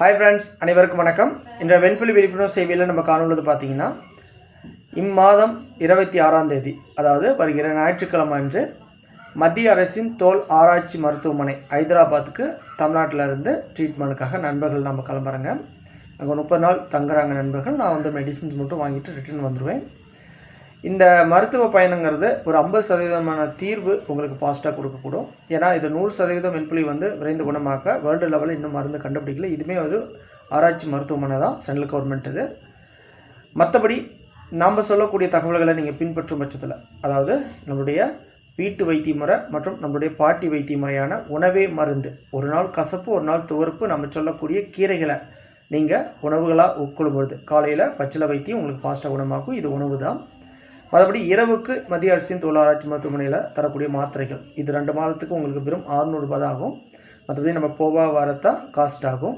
Hi friends அனைவருக்கும் வணக்கம். இன்றைய வெண்புலி விழிப்புணர்வு சேவையில் நம்ம காணுள்ளது பார்த்தீங்கன்னா இம்மாதம் இருபத்தி ஆறாம் தேதி அதாவது வருகிற ஞாயிற்றுக்கிழமை அன்று மத்திய அரசின் தோல் ஆராய்ச்சி மருத்துவமனை ஹைதராபாத்துக்கு தமிழ்நாட்டிலிருந்து ட்ரீட்மெண்ட்டுக்காக நண்பர்கள் நம்ம கிளம்புறேங்க. அங்கே முப்பது நாள் தங்குறாங்க நண்பர்கள். நான் வந்து மெடிசின்ஸ் மட்டும் வாங்கிட்டு ரிட்டர்ன் வந்துடுவேன் இந்த மருத்துவ பயணங்கிறது ஒரு ஐம்பது சதவீதமான தீர்வு உங்களுக்கு பாசிட்டாக கொடுக்கக்கூடும். ஏன்னா இது நூறு சதவீதம் வெண்புலி வந்து விரைந்து குணமாக்க வேர்ல்டு லெவலில் இன்னும் மருந்து கண்டுபிடிக்கல. இதுவுமே ஒரு ஆராய்ச்சி மருத்துவமனை தான் சென்ட்ரல் கவர்மெண்ட் இது. மற்றபடி நாம் சொல்லக்கூடிய தகவல்களை நீங்கள் பின்பற்றும் பட்சத்தில் அதாவது நம்மளுடைய வீட்டு வைத்திய முறை மற்றும் நம்மளுடைய பாட்டி வைத்திய முறையான உணவே மருந்து. ஒரு நாள் கசப்பு ஒரு நாள் துவர்ப்பு நம்ம சொல்லக்கூடிய கீரைகளை நீங்கள் உணவுகளாக உட்கொள்ளும் பொழுது காலையில் பச்சிலை வைத்தியம் உங்களுக்கு பாஸ்ட்டாக குணமாக்கும். இது உணவு தான் மற்றபடி இரவுக்கு மத்திய அரசின் தொழிலாராய்ச்சி மருத்துவமனையில் தரக்கூடிய மாத்திரைகள். இது ரெண்டு மாதத்துக்கு உங்களுக்கு வெறும் 600 தான் ஆகும். மற்றபடி நம்ம போவா வாரத்தான் காஸ்ட் ஆகும்.